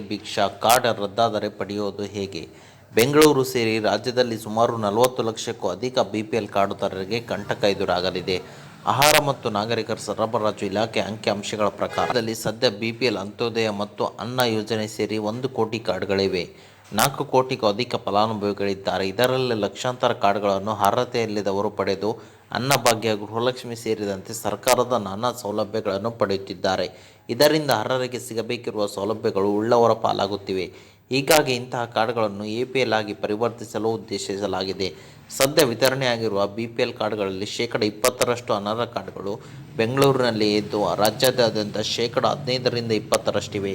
ಭಿಕ್ಷಾ ಕಾರ್ಡ್ ರದ್ದಾದರೆ ಪಡೆಯುವುದು ಹೇಗೆ? ಬೆಂಗಳೂರು ಸೇರಿ ರಾಜ್ಯದಲ್ಲಿ ಸುಮಾರು ನಲವತ್ತು ಲಕ್ಷಕ್ಕೂ ಅಧಿಕ ಬಿಪಿಎಲ್ ಕಾರ್ಡುದಾರರಿಗೆ ಕಂಟಕ ಎದುರಾಗಲಿದೆ. ಆಹಾರ ಮತ್ತು ನಾಗರಿಕರ ಸರಬರಾಜು ಇಲಾಖೆ ಅಂಕಿಅಂಶಗಳ ಪ್ರಕಾರದಲ್ಲಿ ಸದ್ಯ ಬಿಪಿಎಲ್ ಅಂತ್ಯೋದಯ ಮತ್ತು ಅನ್ನ ಯೋಜನೆ ಸೇರಿ ಒಂದು ಕೋಟಿ ಕಾರ್ಡ್ಗಳಿವೆ. ನಾಲ್ಕು ಕೋಟಿಗೂ ಅಧಿಕ ಫಲಾನುಭವಿಗಳಿದ್ದಾರೆ. ಇದರಲ್ಲಿ ಲಕ್ಷಾಂತರ ಕಾರ್ಡ್ಗಳನ್ನು ಅರ್ಹತೆಯಿಲ್ಲದವರು ಪಡೆದು ಅನ್ನಭಾಗ್ಯ ಗೃಹಲಕ್ಷ್ಮಿ ಸೇರಿದಂತೆ ಸರ್ಕಾರದ ನಾನಾ ಸೌಲಭ್ಯಗಳನ್ನು ಪಡೆಯುತ್ತಿದ್ದಾರೆ. ಇದರಿಂದ ಅರ್ಹರಿಗೆ ಸಿಗಬೇಕಿರುವ ಸೌಲಭ್ಯಗಳು ಉಳ್ಳವರ ಪಾಲಾಗುತ್ತಿವೆ. ಹೀಗಾಗಿ ಇಂತಹ ಕಾರ್ಡ್ಗಳನ್ನು ಎ ಪಿ ಎಲ್ ಆಗಿ ಪರಿವರ್ತಿಸಲು ಉದ್ದೇಶಿಸಲಾಗಿದೆ. ಸದ್ಯ ವಿತರಣೆಯಾಗಿರುವ ಬಿ ಪಿ ಎಲ್ ಕಾರ್ಡ್ಗಳಲ್ಲಿ ಶೇಕಡ ಇಪ್ಪತ್ತರಷ್ಟು ಅನರ್ಹ ಕಾರ್ಡ್ಗಳು ಬೆಂಗಳೂರಿನಲ್ಲಿ ಇದ್ದು, ರಾಜ್ಯಾದ್ಯಂತ ಶೇಕಡ ಹದಿನೈದರಿಂದ ಇಪ್ಪತ್ತರಷ್ಟಿವೆ.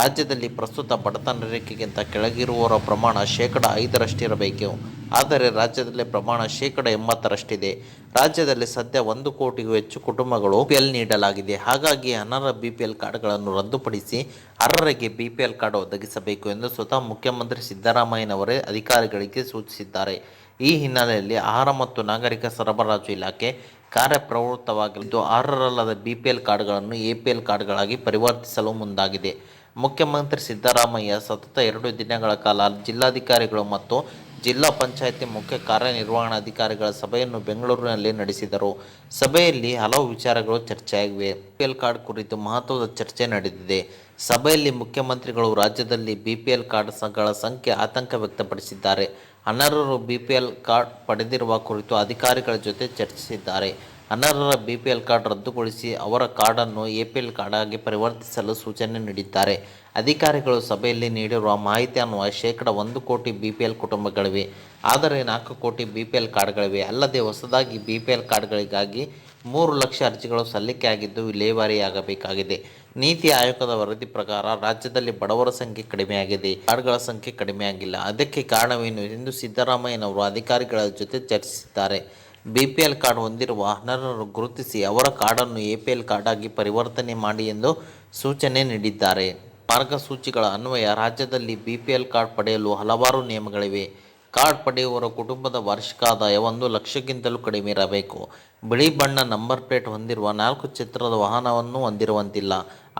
ರಾಜ್ಯದಲ್ಲಿ ಪ್ರಸ್ತುತ ಬಡತನ ರೇಖೆಗಿಂತ ಕೆಳಗಿರುವವರ ಪ್ರಮಾಣ ಶೇಕಡ ಐದರಷ್ಟಿರಬೇಕು. ಆದರೆ ರಾಜ್ಯದಲ್ಲಿ ಪ್ರಮಾಣ ಶೇಕಡ ಎಂಬತ್ತರಷ್ಟಿದೆ. ರಾಜ್ಯದಲ್ಲಿ ಸದ್ಯ ಒಂದು ಕೋಟಿಗೂ ಹೆಚ್ಚು ಕುಟುಂಬಗಳು ಬಿಪಿಎಲ್ ನೀಡಲಾಗಿದೆ. ಹಾಗಾಗಿ ಅನರ್ಹ ಬಿಪಿಎಲ್ ಕಾರ್ಡ್ಗಳನ್ನು ರದ್ದುಪಡಿಸಿ ಅರ್ಹರಿಗೆ ಬಿಪಿಎಲ್ ಕಾರ್ಡ್ ಒದಗಿಸಬೇಕು ಎಂದು ಸ್ವತಃ ಮುಖ್ಯಮಂತ್ರಿ ಸಿದ್ದರಾಮಯ್ಯನವರೇ ಅಧಿಕಾರಿಗಳಿಗೆ ಸೂಚಿಸಿದ್ದಾರೆ. ಈ ಹಿನ್ನೆಲೆಯಲ್ಲಿ ಆಹಾರ ಮತ್ತು ನಾಗರಿಕ ಸರಬರಾಜು ಇಲಾಖೆ ಕಾರ್ಯಪ್ರವೃತ್ತವಾಗಿದ್ದು, ಅರ್ಹರಲ್ಲದ ಬಿ ಪಿ ಎಲ್ ಕಾರ್ಡ್ಗಳನ್ನು ಎ ಪಿ ಎಲ್ ಕಾರ್ಡ್ಗಳಾಗಿ ಪರಿವರ್ತಿಸಲು ಮುಂದಾಗಿದೆ. ಮುಖ್ಯಮಂತ್ರಿ ಸಿದ್ದರಾಮಯ್ಯ ಸತತ ಎರಡು ದಿನಗಳ ಕಾಲ ಜಿಲ್ಲಾಧಿಕಾರಿಗಳು ಮತ್ತು ಜಿಲ್ಲಾ ಪಂಚಾಯಿತಿ ಮುಖ್ಯ ಕಾರ್ಯನಿರ್ವಹಣಾಧಿಕಾರಿಗಳ ಸಭೆಯನ್ನು ಬೆಂಗಳೂರಿನಲ್ಲಿ ನಡೆಸಿದರು. ಸಭೆಯಲ್ಲಿ ಹಲವು ವಿಚಾರಗಳು ಚರ್ಚೆಯಾಗಿವೆ. ಬಿಪಿಎಲ್ ಕಾರ್ಡ್ ಕುರಿತು ಮಹತ್ವದ ಚರ್ಚೆ ನಡೆದಿದೆ. ಸಭೆಯಲ್ಲಿ ಮುಖ್ಯಮಂತ್ರಿಗಳು ರಾಜ್ಯದಲ್ಲಿ ಬಿಪಿಎಲ್ ಕಾರ್ಡ್ಗಳ ಸಂಖ್ಯೆ ಆತಂಕ ವ್ಯಕ್ತಪಡಿಸಿದ್ದಾರೆ. ಅನರ್ಹರು ಬಿಪಿಎಲ್ ಕಾರ್ಡ್ ಪಡೆದಿರುವ ಕುರಿತು ಅಧಿಕಾರಿಗಳ ಜೊತೆ ಚರ್ಚಿಸಿದ್ದಾರೆ. ಅನರ್ಹರ ಬಿಪಿಎಲ್ ಕಾರ್ಡ್ ರದ್ದುಗೊಳಿಸಿ ಅವರ ಕಾರ್ಡನ್ನು ಎಪಿಎಲ್ ಕಾರ್ಡ್ ಆಗಿ ಪರಿವರ್ತಿಸಲು ಸೂಚನೆ ನೀಡಿದ್ದಾರೆ. ಅಧಿಕಾರಿಗಳು ಸಭೆಯಲ್ಲಿ ನೀಡಿರುವ ಮಾಹಿತಿ ಅನ್ವಯ ಶೇಕಡ ಒಂದು ಕೋಟಿ ಬಿಪಿಎಲ್ ಕುಟುಂಬಗಳಿವೆ. ಆದರೆ ನಾಲ್ಕು ಕೋಟಿ ಬಿಪಿಎಲ್ ಕಾರ್ಡ್ಗಳಿವೆ ಅಲ್ಲದೆ ಹೊಸದಾಗಿ ಬಿಪಿಎಲ್ ಕಾರ್ಡ್ಗಳಿಗಾಗಿ ಮೂರು ಲಕ್ಷ ಅರ್ಜಿಗಳು ಸಲ್ಲಿಕೆಯಾಗಿದ್ದು ವಿಲೇವಾರಿಯಾಗಬೇಕಾಗಿದೆ ನೀತಿ ಆಯೋಗದ ವರದಿ ಪ್ರಕಾರ ರಾಜ್ಯದಲ್ಲಿ ಬಡವರ ಸಂಖ್ಯೆ ಕಡಿಮೆಯಾಗಿದೆ. ಕಾರ್ಡ್ಗಳ ಸಂಖ್ಯೆ ಕಡಿಮೆಯಾಗಿಲ್ಲ. ಅದಕ್ಕೆ ಕಾರಣವೇನು ಎಂದು ಸಿದ್ದರಾಮಯ್ಯನವರು ಅಧಿಕಾರಿಗಳ ಜೊತೆ ಚರ್ಚಿಸಿದ್ದಾರೆ. ಬಿಪಿಎಲ್ ಕಾರ್ಡ್ ಹೊಂದಿರುವ ಅನರ್ಹರು ಗುರುತಿಸಿ ಅವರ ಕಾರ್ಡನ್ನು ಎಪಿಎಲ್ ಕಾರ್ಡ್ ಆಗಿ ಪರಿವರ್ತನೆ ಮಾಡಿ ಎಂದು ಸೂಚನೆ ನೀಡಿದ್ದಾರೆ. ಮಾರ್ಗಸೂಚಿಗಳ ಅನ್ವಯ ರಾಜ್ಯದಲ್ಲಿ ಬಿಪಿಎಲ್ ಕಾರ್ಡ್ ಪಡೆಯಲು ಹಲವಾರು ನಿಯಮಗಳಿವೆ. ಕಾರ್ಡ್ ಪಡೆಯುವವರ ಕುಟುಂಬದ ವಾರ್ಷಿಕ ಆದಾಯ ಒಂದು ಲಕ್ಷಕ್ಕಿಂತಲೂ ಕಡಿಮೆ ಇರಬೇಕು. ಬಿಳಿ ಬಣ್ಣ ನಂಬರ್ ಪ್ಲೇಟ್ ಹೊಂದಿರುವ ನಾಲ್ಕು ಚಿತ್ರದ ವಾಹನವನ್ನು ಹೊಂದಿರುವಂತಿಲ್ಲ.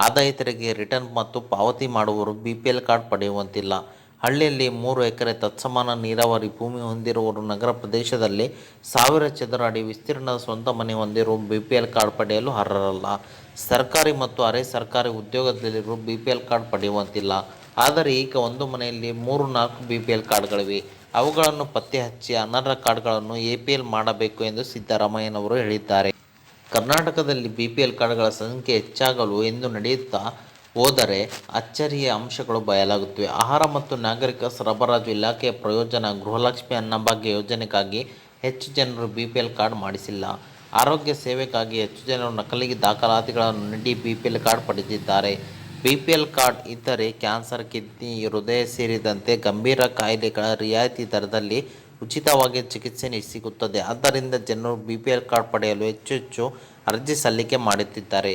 ಆದಾಯ ತೆರಿಗೆ ರಿಟರ್ನ್ ಮತ್ತು ಪಾವತಿ ಮಾಡುವವರು ಬಿಪಿಎಲ್ ಕಾರ್ಡ್ ಪಡೆಯುವಂತಿಲ್ಲ. ಹಳ್ಳಿಯಲ್ಲಿ ಮೂರು ಎಕರೆ ತತ್ಸಮಾನ ನೀರಾವರಿ ಭೂಮಿ ಹೊಂದಿರುವವರು ನಗರ ಪ್ರದೇಶದಲ್ಲಿ ಸಾವಿರ ಚದರ ಅಡಿ ವಿಸ್ತೀರ್ಣದ ಸ್ವಂತ ಮನೆ ಹೊಂದಿರುವ ಬಿ ಪಿ ಎಲ್ ಕಾರ್ಡ್ ಪಡೆಯಲು ಅರ್ಹರಲ್ಲ. ಸರ್ಕಾರಿ ಮತ್ತು ಅರೆ ಸರ್ಕಾರಿ ಉದ್ಯೋಗದಲ್ಲಿರುವ ಬಿ ಪಿ ಎಲ್ ಕಾರ್ಡ್ ಪಡೆಯುವಂತಿಲ್ಲ. ಆದರೆ ಈಗ ಒಂದು ಮನೆಯಲ್ಲಿ ಮೂರು ನಾಲ್ಕು ಬಿ ಪಿ ಎಲ್ ಕಾರ್ಡ್ಗಳಿವೆ ಅವುಗಳನ್ನು ಪತ್ತೆ ಹಚ್ಚಿ ಅನರ್ಹ ಕಾರ್ಡ್ಗಳನ್ನು ಎ ಪಿ ಎಲ್ ಮಾಡಬೇಕು ಎಂದು ಸಿದ್ದರಾಮಯ್ಯನವರು ಹೇಳಿದ್ದಾರೆ. ಕರ್ನಾಟಕದಲ್ಲಿ ಬಿ ಪಿ ಎಲ್ ಕಾರ್ಡ್ಗಳ ಸಂಖ್ಯೆ ಹೆಚ್ಚಾಗಲು ಎಂದು ನಡೆಯುತ್ತಾ ಹೋದರೆ ಅಚ್ಚರಿಯ ಅಂಶಗಳು ಬಯಲಾಗುತ್ತಿವೆ. ಆಹಾರ ಮತ್ತು ನಾಗರಿಕ ಸರಬರಾಜು ಇಲಾಖೆಯ ಪ್ರಯೋಜನ ಗೃಹಲಕ್ಷ್ಮಿ ಅನ್ನಭಾಗ್ಯ ಯೋಜನೆಗಾಗಿ ಹೆಚ್ಚು ಜನರು ಬಿ ಪಿ ಎಲ್ ಕಾರ್ಡ್ ಮಾಡಿಸಿಲ್ಲ. ಆರೋಗ್ಯ ಸೇವೆಗಾಗಿ ಹೆಚ್ಚು ಜನರು ನಕಲಿ ದಾಖಲಾತಿಗಳನ್ನು ನೀಡಿ ಬಿ ಪಿ ಎಲ್ ಕಾರ್ಡ್ ಪಡೆದಿದ್ದಾರೆ. ಬಿ ಪಿ ಎಲ್ ಕಾರ್ಡ್ ಇದ್ದರೆ ಕ್ಯಾನ್ಸರ್, ಕಿಡ್ನಿ, ಹೃದಯ ಸೇರಿದಂತೆ ಗಂಭೀರ ಕಾಯಿಲೆಗಳ ರಿಯಾಯಿತಿ ದರದಲ್ಲಿ ಉಚಿತವಾಗಿ ಚಿಕಿತ್ಸೆ ಸಿಗುತ್ತದೆ. ಆದ್ದರಿಂದ ಜನರು ಬಿ ಪಿ ಎಲ್ ಕಾರ್ಡ್ ಪಡೆಯಲು ಹೆಚ್ಚು ಹೆಚ್ಚು ಅರ್ಜಿ ಸಲ್ಲಿಕೆ ಮಾಡುತ್ತಿದ್ದಾರೆ.